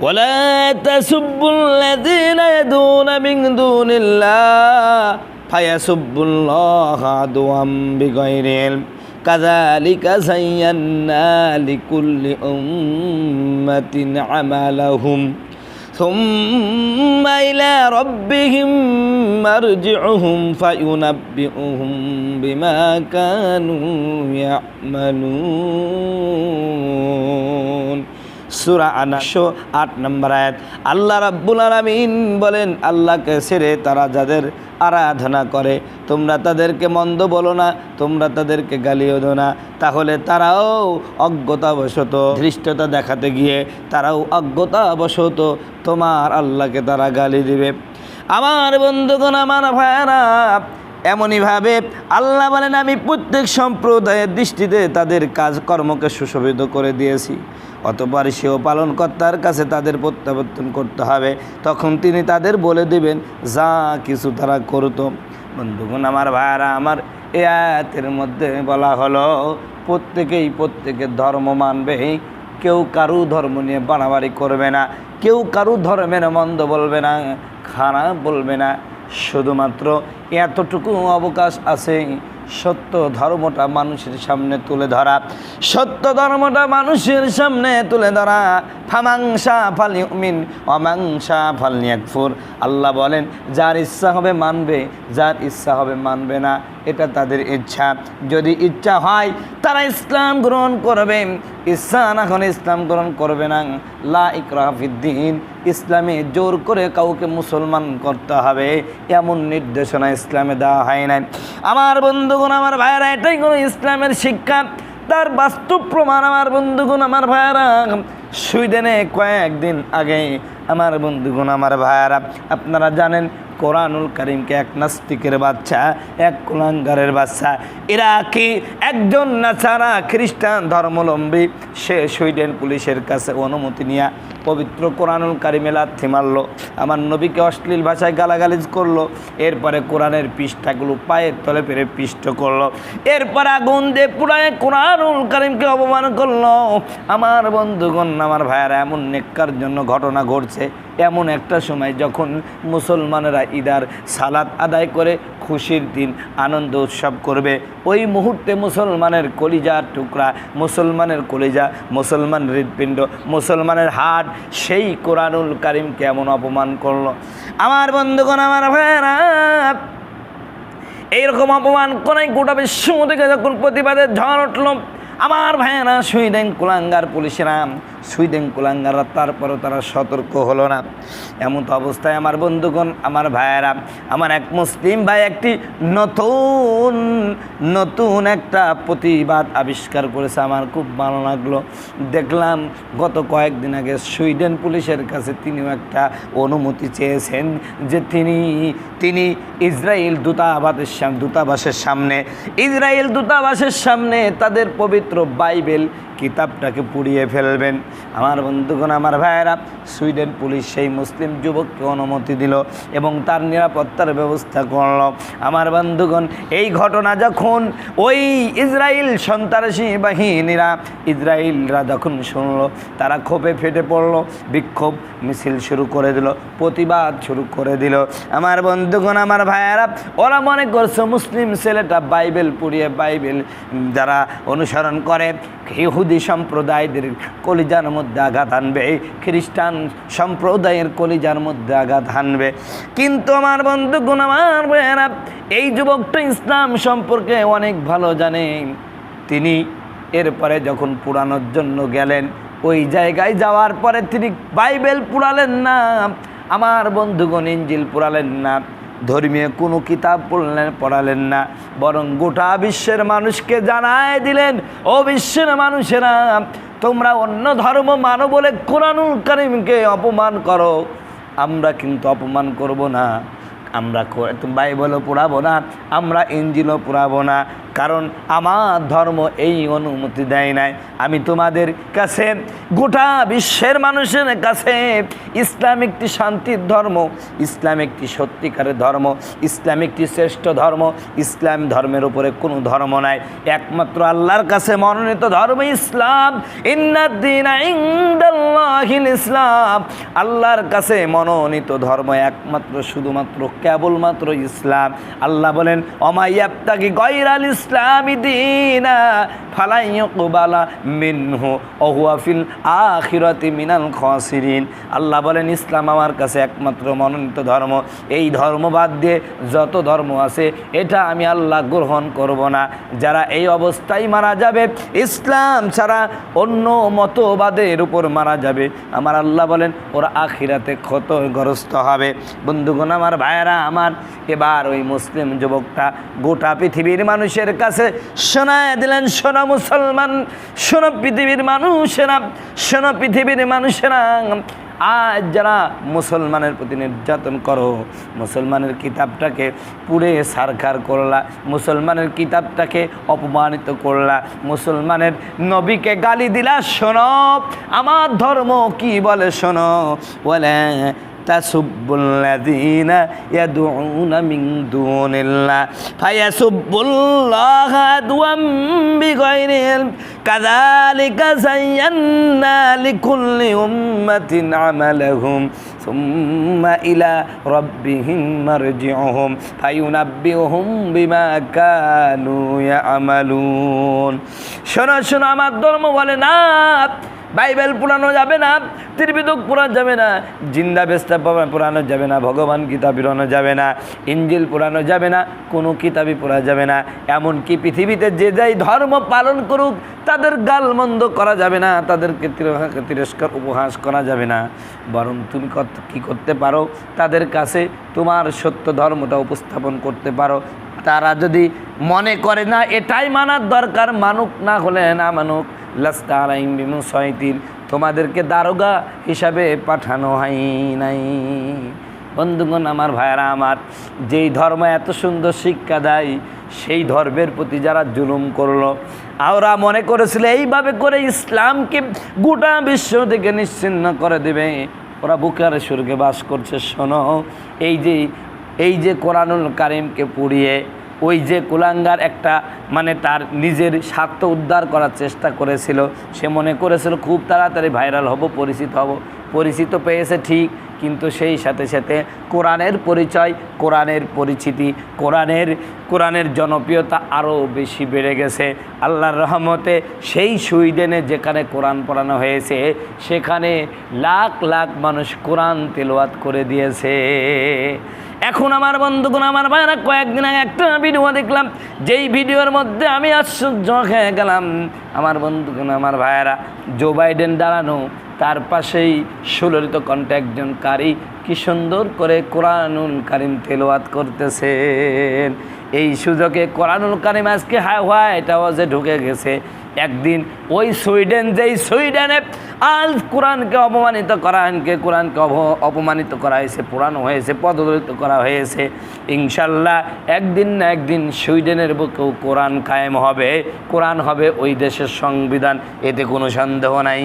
ولا تسبوا الذين يدعون من دون الله فيسبوا الله عدوا بغير علم كذلك زينا لكل أمة عملهم ثم إلى ربهم مرجعهم فينبئهم بما كانوا يعملون সুরা আনাশো আট নম্বর আয়াত, আল্লাহ রাব্বুল আলামিন বলেন, আল্লাহকে ছেড়ে তারা যাদের আরাধনা করে, তোমরা তাদেরকে মন্দ বলো না, তোমরা তাদেরকে গালিও দো না। তাহলে তারাও অজ্ঞতাবশত, ধৃষ্টতা দেখাতে গিয়ে তারাও অজ্ঞতাবশত তোমার আল্লাহকে তারা গালি দিবে। আমার বন্ধুগণ, আমার ভাইয়ারা এমনইভাবে আল্লাহ বলেন, আমি প্রত্যেক সম্প্রদায়ের দৃষ্টিতে তাদের কাজকর্মকে সুশোভিত করে দিয়েছি। অতপর সেও পালনকর্তার কাছে তাদের প্রত্যাবর্তন করতে হবে। তখন তিনি তাদের বলে দিবেন, যা কিছু তারা করতো। বন্ধুগণ, আমার ভাইয়ারা আমার এ আয়াতের মধ্যে বলা হলো, প্রত্যেকেই প্রত্যেকের ধর্ম মানবে। কেউ কারু ধর্ম নিয়ে বাড়াবাড়ি করবে না। কেউ কারু ধর্মের মন্দ বলবে না, খারাপ বলবে না। শুধুমাত্র এতটুকু অবকাশ আছে সত্য ধর্মটা মানুষের সামনে তুলে ধরা। সত্য ধর্মটা মানুষের সামনে তুলে ধরা। ফামাংসা ফালি উমিন অমাংসা ফাল একফুর আল্লাহ বলেন, যার ইচ্ছা হবে মানবে, যার ইচ্ছা হবে মানবে না, এটা তাদের ইচ্ছা। যদি ইচ্ছা হয়, তারা ইসলাম গ্রহণ করবে। ইচ্ছা এখন ইসলাম গ্রহণ করবে না। লা ইকরাফিদ্দিন ইসলামে জোর করে কাউকে মুসলমান করতে হবে, এমন নির্দেশনা ইসলামে দেওয়া হয় নাই। আমার বন্ধুগণ, আমার ভাইয়েরা, এটাই কোনো ইসলামের শিক্ষা। তার বাস্তব প্রমাণ আমার বন্ধুগণ, আমার ভাইয়েরা। সুইডেনে কয়েকদিন আগে, আমার বন্ধুগণ, আমার ভাইয়েরা, আপনারা জানেন কোরআনুল করিমকে এক নাস্তিকের বাচ্চা এক কুলাঙ্গারের বাচ্চা। এরা কি একজন নাচারা খ্রিস্টান ধর্মলম্বী। সে সুইডেন পুলিশের কাছে অনুমতি নিয়ে পবিত্র কোরআনুল কারিমে লাথি মারলো। আমার নবীকে অশ্লীল ভাষায় গালাগালিজ করল। এরপরে কোরআনের পৃষ্ঠাগুলো পায়ের তলে পেরে পিষ্ট করল। এরপর আগুন দিয়ে পুরায় কোরআনুল কারিমকে অপমান করল। আমার বন্ধুগণ, আমার ভাইয়ারা, এমন নেককার জন্য ঘটনা ঘটছে। এমন একটা সময় যখন মুসলমানেরা ঈদার সালাত আদায় করে খুশির দিন, আনন্দ উৎসব করবে। ওই মুহূর্তে মুসলমানের কলিজার টুকরা, মুসলমানের কলিজা মুসলমান হৃদপিণ্ড মুসলমানের হাট, সেই কোরআনুল করিম কেমন অপমান করল? আমার বন্ধুগণ, আমার ভাইয়েরা, এইরকম অপমান কোনায় গোটা বিশ্ব থেকে যখন প্রতিবাদের ঝড় উঠল, আমার ভাইয়েরা দেন কুলাঙ্গার পুলিশেরা সুইডেন কুলাঙ্গাররা, তারপরও তারা সতর্ক হলো না। এমন তো অবস্থায় আমার বন্ধুগণ, আমার ভাইয়েরা, আমার এক মুসলিম ভাই একটি নতুন নতুন একটা প্রতিবাদ আবিষ্কার করেছে। আমার খুব ভালো লাগল। দেখলাম গত কয়েকদিন আগে সুইডেন পুলিশের কাছে তিনিও একটা অনুমতি চেয়েছেন যে তিনি তিনি ইসরায়েল দূতাবাসের সামনে দূতাবাসের সামনে, ইসরায়েল দূতাবাসের সামনে তাদের পবিত্র বাইবেল কিতাবটাকে পুড়িয়ে ফেলবেন। আমার বন্ধুগণ, আমার ভাইয়েরা, সুইডেন পুলিশ সেই মুসলিম যুবককে অনুমতি দিল এবং তার নিরাপত্তার ব্যবস্থা করল। আমার বন্ধুগণ, এই ঘটনা যখন ওই ইসরায়েল সন্ত্রাসী বাহিনীরা ইসরায়েলরা যখন শুনল, তারা ক্ষোভে ফেটে পড়ল, বিক্ষোভ মিছিল শুরু করে দিল, প্রতিবাদ শুরু করে দিল। আমার বন্ধুগণ, আমার ভাইয়েরা, ওরা মনে করছে মুসলিম ছেলেটা বাইবেল পুড়িয়ে বাইবেল যারা অনুসরণ করে ইহুদি সম্প্রদায়দের কলিজার মধ্যে আঘাত আনবে, খ্রিস্টান সম্প্রদায়ের কলিজার মধ্যে আঘাত আনবে। কিন্তু আমার বন্ধুগণ, আমার ভাইয়েরা, এই যুবকটা ইসলাম সম্পর্কে অনেক ভালো জানে। তিনি এরপরে যখন পুরানোর জন্য গেলেন, ওই জায়গায় যাওয়ার পরে তিনি বাইবেল পুরালেন না, আমার বন্ধুগণ ইঞ্জিল পুরালেন না। ধর্মীয় কোনো কিতাব পড়লেন পড়ালেন না, বরং গোটা বিশ্বের মানুষকে জানায় দিলেন, ও বিশ্বের মানুষেরা, তোমরা অন্য ধর্ম মানো বলে কোরআনুল করিমকে অপমান করো। আমরা কিন্তু অপমান করব না, আমরা বাইবেলও পড়াবো না, আমরা ইঞ্জিলও পড়াবো না কারণ আমার ধর্ম এই অনুমতি দেয় নাই। আমি তোমাদের কাছে, গোটা বিশ্বের মানুষের কাছে ইসলাম একটি শান্তির ধর্ম, ইসলাম একটি সত্যিকারের ধর্ম, ইসলাম একটি শ্রেষ্ঠ ধর্ম, ইসলাম ধর্মের উপরে কোনো ধর্ম নাই। একমাত্র আল্লাহর কাছে মনোনীত ধর্ম ইসলাম। ইসলাম। আল্লাহর কাছে মনোনীত ধর্ম একমাত্র, শুধুমাত্র, কেবলমাত্র ইসলাম। আল্লাহ বলেন অমাইয়াপ্তাকি গয়রাল ইসলামী দিনা ফালাইয়ুকবালা মিনহু অহুয়াফিল আখিরাতি মিনাল খাসিরিন। আল্লাহ বলেন, ইসলাম আমার কাছে একমাত্র মনোনীত ধর্ম। এই ধর্ম বাদ দিয়ে যত ধর্ম আছে, এটা আমি আল্লাহ গ্রহণ করব না। যারা এই অবস্থায় মারা যাবে, ইসলাম ছাড়া অন্য মতবাদের উপর মারা যাবে। আমার আল্লাহ বলেন, ওরা আখিরাতে ক্ষতগ্রস্ত হবে। বন্ধুগণ, আমার ভাইয়েরা, আমার এবার ওই মুসলিম যুবকটা গোটা পৃথিবীর মানুষের কাছে শোনায় দিলেন, শোনা মুসলমান, শোনো পৃথিবীর মানুষেরা, শোনো পৃথিবীর মানুষেরা, আজ যারা মুসলমানের প্রতি নির্যাতন করো, মুসলমানের কিতাবটাকে পুড়ে সারখার করলা, মুসলমানের কিতাবটাকে অপমানিত করলা, মুসলমানের নবীকে গালি দিলা, শোনো, আমার ধর্ম কি বলে শোনো, বলে تسبوا الذين يدعون من دون الله فيسبوا الله عدوا بغير علم كذلك زينا لكل أمة عملهم ثم إلى ربهم مرجعهم فينبئهم بما كانوا يعملون শোনো শোনো আমার ধর্ম বলে না বাইবেল পুরানো যাবে না, ত্রিবিদক পুরানো যাবে না, জিন্দা বেস্তা পুরানো যাবে না, ভগবান গীতা পুরানো যাবে না, ইঞ্জিল পুরানো যাবে না, কোনো কিতাবই পড়া যাবে না, এমনকি পৃথিবীতে যে যাই ধর্ম পালন করুক, তাদের গালমন্দ করা যাবে না, তাদেরকে তির- তিরস্কার উপহাস করা যাবে না। বরং তুমি কত- কি করতে পারো? তাদের কাছে তোমার সত্য ধর্মটা উপস্থাপন করতে পারো। তারা যদি মনে করে না, এটাই মানার দরকার, মানুক না হলে না মানুক। বিমুসাইতিন, তোমাদেরকে দারোগা হিসাবে পাঠানো হয় নাই। বন্ধুগণ, আমার ভাইয়েরা, আমার যেই ধর্ম এত সুন্দর শিক্ষা দেয়, সেই ধর্মের প্রতি যারা জুলুম করল, ওরা মনে করেছিল এইভাবে করে ইসলামকে গোটা বিশ্ব থেকে নিশ্চিন্ন করে দেবে। ওরা বুকারে সুরকে বাস করছে, শোনো, এই যে এই যে কোরআনুল কারিমকে পুড়িয়ে ওই যে কুলাঙ্গার একটা মানে তার নিজের স্বার্থ উদ্ধার করার চেষ্টা করেছিল, সে মনে করেছিল, খুব তাড়াতাড়ি ভাইরাল হব, পরিচিত হব। পরিচিত পেয়েছে ঠিক, কিন্তু সেই সাথে সাথে কোরআনের পরিচয়, কোরআনের পরিচিতি, কোরআনের কোরআনের জনপ্রিয়তা আরও বেশি বেড়ে গেছে। আল্লাহর রহমতে সেই সুইডেনে যেখানে কোরআন পড়ানো হয়েছে, সেখানে লাখ লাখ মানুষ কোরআন তেলোয়াত করে দিয়েছে। এখন আমার বন্ধুগণ, আমার ভাইরা কয়েকদিন আগে একটা ভিডিও দেখলাম। যেই ভিডিওর মধ্যে আমি আশ্চর্য হয়ে গেলাম। আমার বন্ধুগণ, আমার ভাইয়েরা জো বাইডেন দাঁড়ানো, তার পাশেই সুললিত কণ্ঠে একজন কারি কি সুন্দর করে কোরআনুল কারিম তেলোয়াত করতেছেন। এই সুযোগে কোরআনুল কারিম আজকে হাই হোয়াইট আওয়াজে ঢুকে গেছে। একদিন ওই সুইডেন, যেই সুইডেনে আল কোরআনকে অপমানিত করা হয়নকে কোরআনকে অপ- অপমানিত করা হয়েছে, পুরানো হয়েছে, পদদলিত করা হয়েছে ইনশাল্লাহ একদিন না একদিন সুইডেনের বুকেও কোরআন কায়েম হবে। কোরআন হবে ওই দেশের সংবিধান, এতে কোনো সন্দেহ নাই।